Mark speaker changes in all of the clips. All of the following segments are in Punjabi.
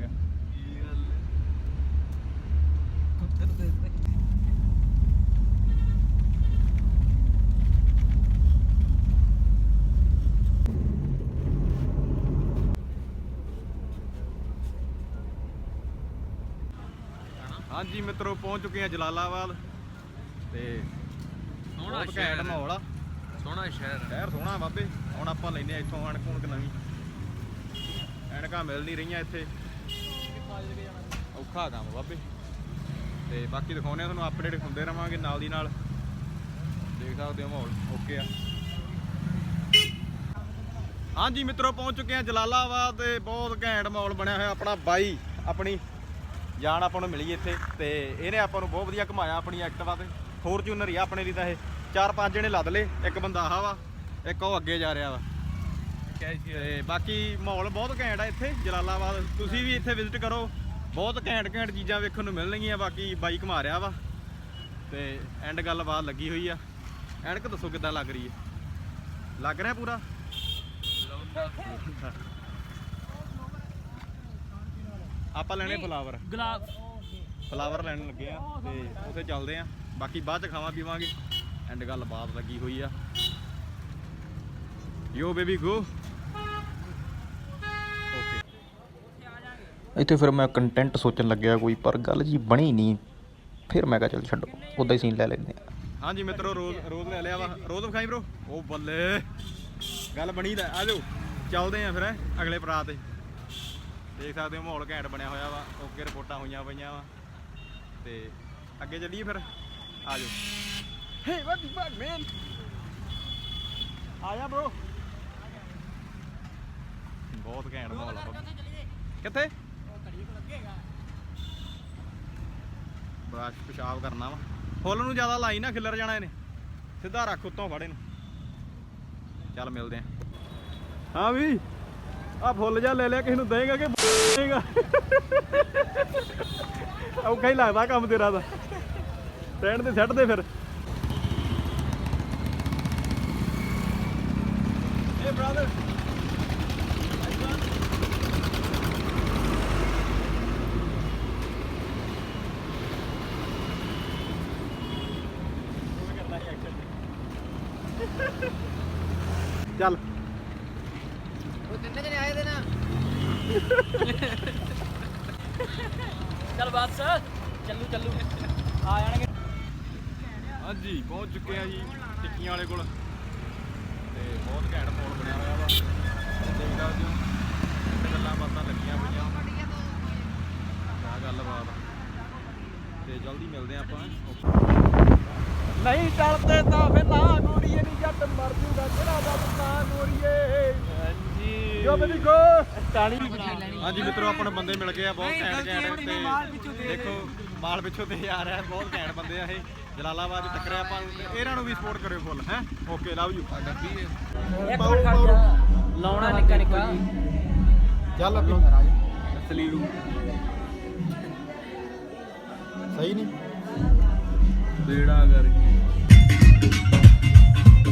Speaker 1: ਗਿਆ। ਹਾਂਜੀ ਮਿੱਤਰੋ ਪਹੁੰਚ ਚੁੱਕੇ ਆ ਜਲਾਲਾਬਾਦ ਤੇ
Speaker 2: ਸੋਹਣਾ
Speaker 1: ਬਹੁਤ ਘੈਂਟ। ਮਾਹੌਲ ਆ।
Speaker 2: ਸੋਹਣਾ ਸ਼ਹਿਰ।
Speaker 1: ਸ਼ਹਿਰ ਸੋਹਣਾ ਬਾਬੇ ਹੁਣ ਆਪਾਂ ਲੈਨੇ ਆ ਇੱਥੋਂ ਅਣਕ ਉਣਕ ਨਵੀਂ। ਐਨਕਾਂ ਮਿਲ ਨਹੀਂ ਰਹੀਆਂ ਇੱਥੇ। ਔਖਾ ਕੰਮ ਬਾਬੇ। ਤੇ ਬਾਕੀ ਦਿਖਾਉਂਦੇ ਆ ਤੁਹਾਨੂੰ ਅਪਡੇਟ ਹੁੰਦੇ ਰਵਾਂਗੇ ਨਾਲ ਦੀ ਨਾਲ। ਦੇਖ ਸਕਦੇ ਹੋ ਮਾਹੌਲ ਓਕੇ ਆ। ਹਾਂਜੀ ਮਿੱਤਰੋ, ਪਹੁੰਚ ਚੁੱਕੇ ਆ ਜਲਾਲਾਬਾਦ ਤੇ ਬਹੁਤ ਘੈਂਟ ਮਾਹੌਲ ਬਣਿਆ ਹੋਇਆ ਆਪਣਾ, ਬਾਈ, ਆਪਣੀ ਜਾਨ ਆਪਾਂ ਨੂੰ ਮਿਲੀ ਇੱਥੇ। ਤੇ ਇਹਨੇ ਆਪਾਂ ਨੂੰ ਬਹੁਤ ਵਧੀਆ ਘੁਮਾਇਆ ਆਪਣੀ ਐਕਟਿਵਾ ਤੇ। ਫੋਰਚੂਨਰ ਹੀ ਆ ਆਪਣੇ ਲਈ ਤਾਂ ਇਹ। ਚਾਰ ਪੰਜ ਜਣੇ ਲੱਦ ਲਏ, ਇੱਕ ਬੰਦਾ ਆਹ ਵਾ, ਇੱਕ ਉਹ ਅੱਗੇ ਜਾ ਰਿਹਾ ਵਾ। ਤੇ ਬਾਕੀ ਮਾਹੌਲ ਬਹੁਤ ਘੈਂਟ ਆ ਇੱਥੇ ਜਲਾਲਾਬਾਦ। ਤੁਸੀਂ ਵੀ ਇੱਥੇ ਵਿਜ਼ਿਟ ਕਰੋ। ਬਹੁਤ ਘੈਂਟ ਘੈਂਟ ਚੀਜ਼ਾਂ ਵੇਖਣ ਨੂੰ ਮਿਲਣਗੀਆਂ ਬਾਕੀ ਬਾਈ ਘੁਮਾ ਰਿਹਾ ਵਾ। ਤੇ ਐਂਡ ਗੱਲਬਾਤ ਲੱਗੀ ਹੋਈ ਆ। ਐਨਕ ਦੱਸੋ ਕਿੱਦਾਂ ਲੱਗ ਰਹੀ ਹੈ ਲੱਗ ਰਿਹਾ ਪੂਰਾ? ਆਪਾਂ ਲੈਣੇ ਫਲਾਵਰ
Speaker 2: ਗੁਲਾਬ।
Speaker 1: ਫਲਾਵਰ ਲੈਣ ਲੱਗੇ ਆ ਤੇ ਉੱਥੇ ਚੱਲਦੇ ਆ। ਬਾਕੀ ਬਾਅਦ ਚ ਖਾਵਾਂ ਪੀਵਾਂਗੇ। ਐਂਡ ਗੱਲ ਬਾਤ ਲੱਗੀ ਹੋਈ ਆ। ਯੋ ਬੇਬੀ ਗੋ
Speaker 3: ਇੱਥੇ ਫਿਰ ਮੈਂ ਕੰਟੈਂਟ ਸੋਚਣ ਲੱਗਿਆ ਕੋਈ, ਪਰ ਗੱਲ ਜੀ ਬਣੀ ਨਹੀਂ। ਫਿਰ ਮੈਂ ਕਿਹਾ ਚੱਲ ਛੱਡੋ ਉਦਾਂ ਹੀ ਸੀਨ ਲੈ ਲੈਂਦੇ ਆ।
Speaker 1: ਹਾਂਜੀ ਮਿੱਤਰੋ, ਰੋਜ਼ ਰੋਜ਼ ਲੈ ਲਿਆ ਵਾ। ਰੋਜ਼ ਵਿਖਾਈ ਬ్రో ਉਹ ਬੱਲੇ। ਗੱਲ ਬਣੀ ਲੈ ਆ ਜਾਓ। ਚੱਲਦੇ ਆ ਫਿਰ ਅਗਲੇ ਪੜਾ ਤੇ। ਦੇਖ ਸਕਦੇ ਹੋ ਮਾਹੌਲ ਘੈਂਟ ਬਣਿਆ ਹੋਇਆ ਵਾ। ਓਕੇ ਰਿਪੋਰਟਾਂ ਹੋਈਆਂ ਪਈਆਂ ਵਾ। ਤੇ ਅੱਗੇ ਚੱਲੀਏ ਫਿਰ। ਆ ਜਾਓ। ਹੇ ਵਾਟ ਦੀ ਬੈਕ ਮੈਨ ਆ ਬ్రో ਬਹੁਤ ਘੈਂਟ ਮਾਹੌਲ ਆ ਕਿੱਥੇ? ਬਸ ਪਿਸ਼ਾਬ ਕਰਨਾ ਵਾ। ਫੁੱਲ ਨੂੰ ਜ਼ਿਆਦਾ ਲਾਈ ਨਾ, ਖਿੱਲਰ ਜਾਣਾ ਇਹਨੇ। ਸਿੱਧਾ ਰੱਖ ਉੱਤੋਂ ਫੜ ਇਹਨੂੰ ਚੱਲ ਮਿਲਦੇ ਆ। ਹਾਂ ਵੀ, ਆ ਫੁੱਲ ਜਾ ਲੈ ਲਿਆ, ਕਿਸੇ ਨੂੰ ਦੇਗਾ ਕਿ ਦੇਗਾ? ਔਖਾ ਹੀ ਲੱਗਦਾ ਕੰਮ ਤੇਰਾ ਦਾ ਸਟੈਂਡ ਤੇ ਸੱਟ ਦੇ ਫਿਰ। ਏ ਬ੍ਰਦਰ ਚੱਲ।
Speaker 4: ਉਹ ਤਿੰਨੇ ਜਣੇ ਆਏ ਦੇ ਨਾ।
Speaker 2: ਚੱਲ ਬਸ ਚੱਲੂ ਚੱਲੂ। ਆ ਜਾਣਗੇ।
Speaker 1: ਹਾਂਜੀ ਪਹੁੰਚ ਚੁੱਕੇ ਆ ਜੀ ਟਿੱਕੀਆਂ ਵਾਲੇ ਕੋਲ। ਤੇ ਬਹੁਤ ਘੈਂਟ ਮੋਲ ਬਣਿਆ ਹੋਇਆ ਵਾ। ਤੇ ਦੇਖ ਸਕਦੇ ਹੋ ਇੱਥੇ ਗੱਲਾਂ ਬਾਤਾਂ ਲੱਗੀਆਂ ਪਈਆਂ। ਆ ਗੱਲਬਾਤ। ਤੇ ਜਲਦੀ ਮਿਲਦੇ ਆਪਾਂ। ਨਹੀਂ ਟਲਦੇ ਤਾਂ ਫਿਰ ਨਾ ਗੋਰੀਏ ਮਰ ਜੂਗਾ ਕਿਹੜਾ ਦਾ
Speaker 2: ਹਾਂਜੀ।
Speaker 1: ਜੋ ਬੇਬੀ ਗੋ ਤਾਲੀ ਹਾਂਜੀ ਮਿੱਤਰੋ ਆਪਾਂ ਨੂੰ ਬੰਦੇ ਮਿਲ ਗਏ ਆ ਬਹੁਤ ਘੈਂਟ ਘੈਂਟ ਤੇ ਦੇਖੋ ਮਾਲ ਪਿੱਛੋਂ ਤੇ ਆ ਰਿਹਾ ਬਹੁਤ ਘੈਂਟ ਬੰਦੇ ਆ ਇਹ। ਜਲਾਲਾਬਾਦ ਟੱਕਰਿਆ ਆਪਾਂ ਨੂੰ ਤੇ ਇਹਨਾਂ ਨੂੰ ਵੀ ਸਪੋਰਟ ਕਰਿਓ ਫੁੱਲ ਹੈ? ਓਕੇ ਲਵ ਯੂ
Speaker 2: ਲਾਉਣਾ ਨਿੱਕਾ ਨਿੱਕਾ
Speaker 1: ਚੱਲ ਅੱਗੇ ਸਲੀਲੂ ਸਹੀ ਨਹੀਂ?
Speaker 2: ਬੇੜਾ ਕਰਕੇ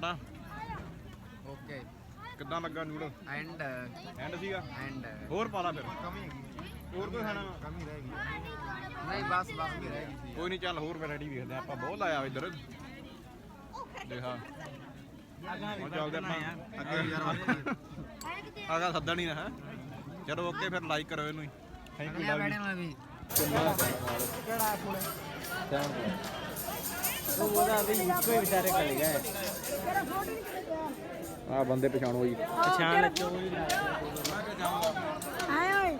Speaker 1: ਰਿਪੋਰਟਾਂ
Speaker 4: ਓਕੇ
Speaker 1: ਕਿੱਦਾਂ ਲੱਗਾ ਨੂਡਲ?
Speaker 4: ਐਂਡ
Speaker 1: ਐਂਡ ਸੀਗਾ?
Speaker 4: ਐਂਡ
Speaker 1: ਹੋਰ ਪਾ ਲਾ ਫਿਰ। ਹੋਰ ਕੋਈ ਖਾਣਾ? ਵਾ?
Speaker 4: ਕਮੀ ਰਹਿ ਗਈ। ਨਹੀਂ ਬਸ ਬਸ ਵੀ ਰਹਿ ਗਈ।
Speaker 1: ਕੋਈ ਨਹੀਂ ਚੱਲ ਹੋਰ ਵੈਰਾਈਟੀ ਵੇਖਦੇ ਆ ਆਪਾਂ ਬਹੁਤ ਲਾਇਆ ਇੱਧਰ। ਦੇਖਾ ਹੁਣ ਚੱਲਦੇ ਆਪਾਂ। ਅੱਗੇ ਯਾਰ ਆਗਾ ਸੱਦਾ ਨਹੀਂ ਨਾ ਹੈ ਚਲੋ ਓਕੇ ਫਿਰ ਲਾਈਕ ਕਰੋ ਇਹਨੂੰ ਥੈਂਕ ਯੂ
Speaker 4: ਅਗਲੇ ਮੈਡਮ ਨਾਲ ਵੀ
Speaker 2: ਉਹਦਾ ਵੀ ਹੀ ਵਿਚਾਰੇ ਕਰ ਗਏ
Speaker 1: ਆ ਬੰਦੇ ਪਛਾਣੋ ਜੀ
Speaker 2: ਪਛਾਣ ਲੱਚੋ
Speaker 5: ਆਏ ਓਏ।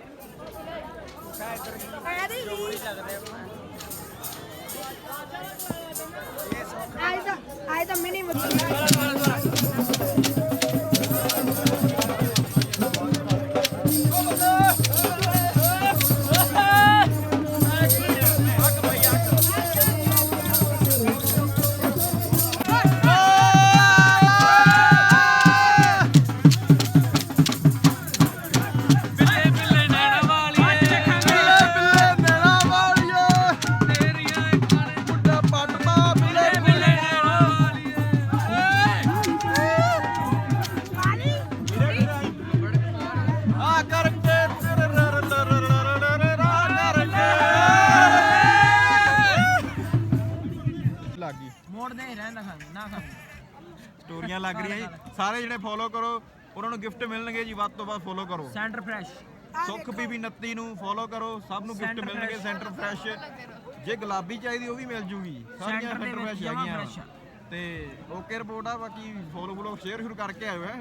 Speaker 5: ਆਦੀ ਆਏ ਤਾਂ ਆਏ ਤਾਂ ਮਿਨੀ ਮੱਛੀ।
Speaker 2: ਖਾਂ ਨਾ ਖਾਂ
Speaker 1: ਸਟੋਰੀਆਂ ਲੱਗ ਰਹੀਆਂ ਜੀ। ਸਾਰੇ ਜਿਹੜੇ ਫੋਲੋ ਕਰੋ ਉਹਨਾਂ ਨੂੰ ਗਿਫਟ ਮਿਲਣਗੇ ਜੀ ਵੱਧ ਤੋਂ ਵੱਧ ਫੋਲੋ ਕਰੋ।
Speaker 2: ਸੈਂਟਰ ਫਰੈਸ਼
Speaker 1: ਸੁਖ ਬੀਬੀ 29 ਨੂੰ ਫੋਲੋ ਕਰੋ ਸਭ ਨੂੰ ਗਿਫਟ
Speaker 2: Center
Speaker 1: ਮਿਲਣਗੇ
Speaker 2: Fresh।
Speaker 1: ਸੈਂਟਰ ਫਰੈਸ਼ ਜੇ ਗੁਲਾਬੀ ਚਾਹੀਦੀ ਉਹ ਵੀ ਮਿਲ ਜੂਗੀ। ਸਾਰੀਆਂ
Speaker 2: Center ਦੇ
Speaker 1: ਸੈਂਟਰ
Speaker 2: ਵਿੱਚ
Speaker 1: ਫਰੈਸ਼
Speaker 2: ਜਮਾਂ
Speaker 1: ਹੈਗੀਆਂ।
Speaker 2: fresh ਆ।
Speaker 1: ਤੇ ਓਕੇ ਰਿਪੋਰਟ ਆ ਬਾਕੀ ਫੋਲੋ ਫੋਲੋ ਸ਼ੇਅਰ ਸ਼ੁਰੂ ਕਰਕੇ ਆਇਓ ਹੈ।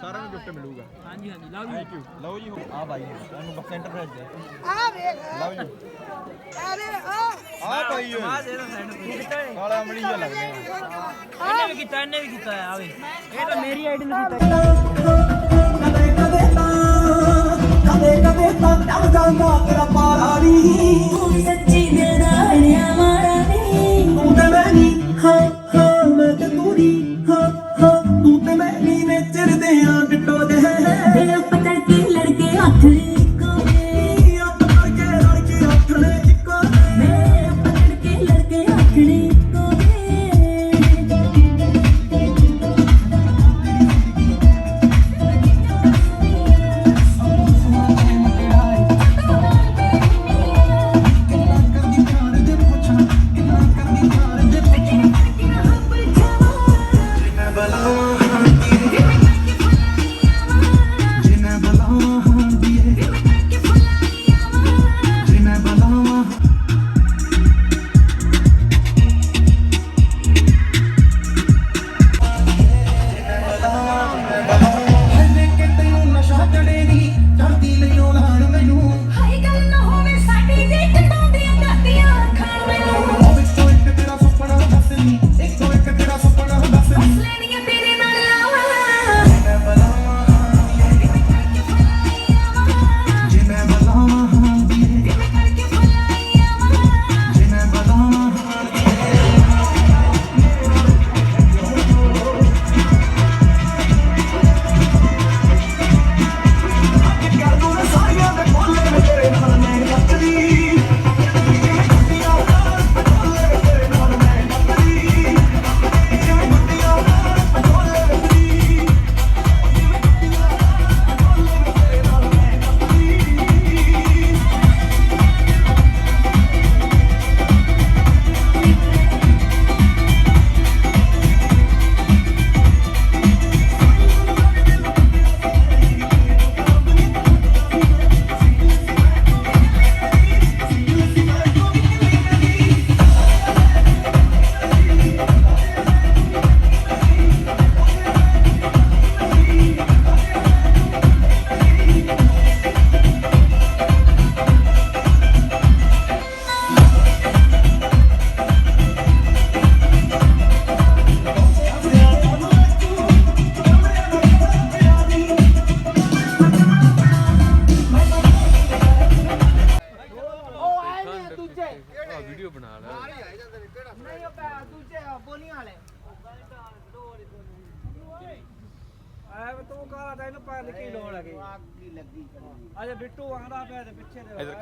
Speaker 1: ਸਾਰਿਆਂ ਨੂੰ ਗਿਫਟ ਮਿਲੂਗਾ।
Speaker 2: ਹਾਂਜੀ ਹਾਂਜੀ। ਲਵ
Speaker 1: ਥੈਂਕ ਯੂ ਲਓ ਜੀ ਆ ਬਾਈ। ਤੁਹਾਨੂੰ ਬਸ ਸੈਂਟਰ ਫਰੈਸ਼ ਦੇ।
Speaker 5: ਆ ਵੇਖ।
Speaker 1: ਲਓ ਜੀ।
Speaker 5: ਆ
Speaker 1: ਆ ਬਾਈ
Speaker 2: ਆ ਦੇ ਕੀਤਾ ਹੈ
Speaker 1: ਕਾਲਾ ਅਮਲੀ ਜਿਹਾ ਲੱਗਦੇ ਆ
Speaker 2: ਇਹਨੇ ਵੀ ਕੀਤਾ ਇਹਨੇ ਵੀ ਕੀਤਾ ਹੈ ਆਵੇ ਇਹ ਤਾਂ ਮੇਰੀ ਆਈਡੀ ਨੂੰ ਕੀਤਾ।
Speaker 6: ਕਦੇ ਕਦੇ ਤਾਂ ਕਦੇ ਕਦੇ ਤਾਂ ਟਲ ਜਾਂਦਾ ਤੇਰਾ ਪਾਰਾ ਨੀ
Speaker 7: ਤੂੰ ਵੀ ਸੱਚੀ ਦਿਲ ਦਾ ਹਣਿਆ ਮਾਰਾ ਨਹੀਂ
Speaker 6: ਤੂੰ ਤੇ ਮੈਂ ਨੀ। ਹਾਂ ਹਾਂ। ਮੈਂ ਤੇ ਤੂੰ ਨੀ। ਹਾਂ ਹਾਂ। ਤੂੰ ਤੇ ਮੈਂ ਨੀ। ਨੇ ਚਿਰਦੇ ਆ ਡਿੱਟੋ ਦੇ
Speaker 7: ਦਿਲ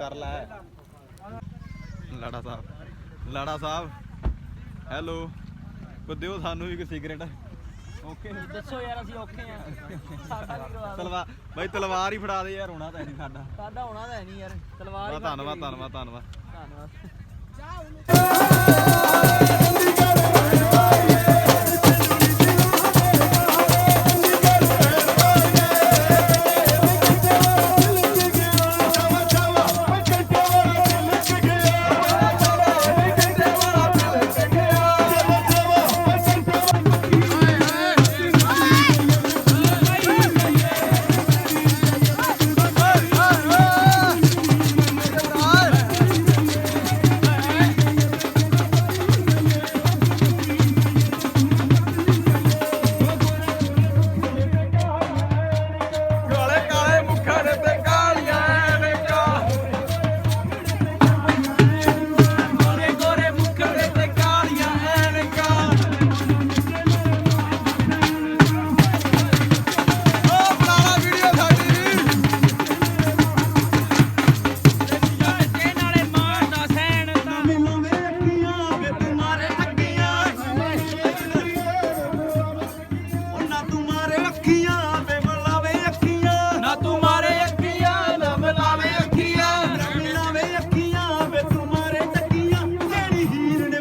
Speaker 1: ਕਰ ਲੈ। ਲਾੜਾ ਸਾਹਿਬ। ਲਾੜਾ ਸਾਹਿਬ ਹੈਲੋ। ਕੋ ਦਿਓ ਸਾਨੂੰ ਵੀ ਕੋਈ ਸਿਗਰਟ ਓਕੇ।
Speaker 2: ਦੱਸੋ ਯਾਰ ਅਸੀਂ ਔਖੇ ਆ। ਸਾਡਾ ਵੀ
Speaker 1: ਬਾਈ ਤਲਵਾਰ ਹੀ ਫੜਾ ਦੇ ਯਾਰ ਹੋਣਾ ਤਾਂ ਨਹੀਂ ਸਾਡਾ।
Speaker 2: ਸਾਡਾ ਹੋਣਾ ਤਾਂ ਨਹੀਂ ਯਾਰ। ਤਲਵਾਰ
Speaker 1: ਧੰਨਵਾਦ ਧੰਨਵਾਦ ਧੰਨਵਾਦ।
Speaker 2: ਧੰਨਵਾਦ।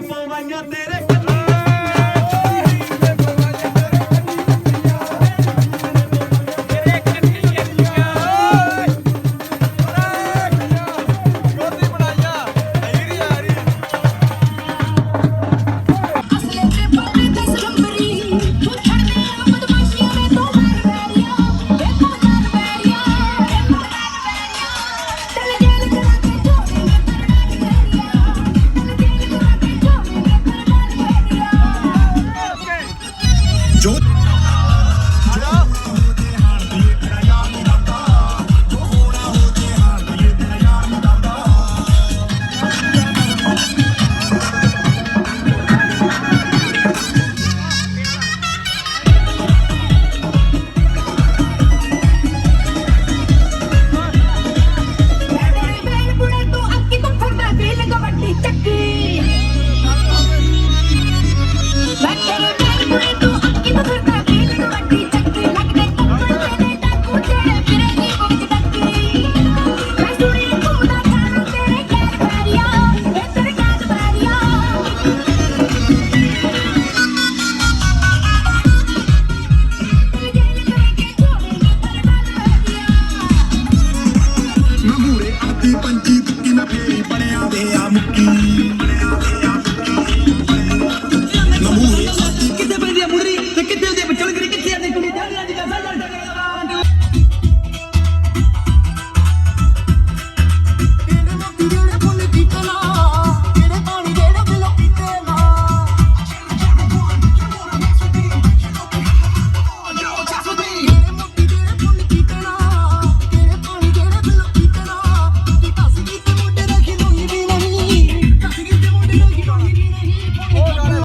Speaker 2: i'ma até depois.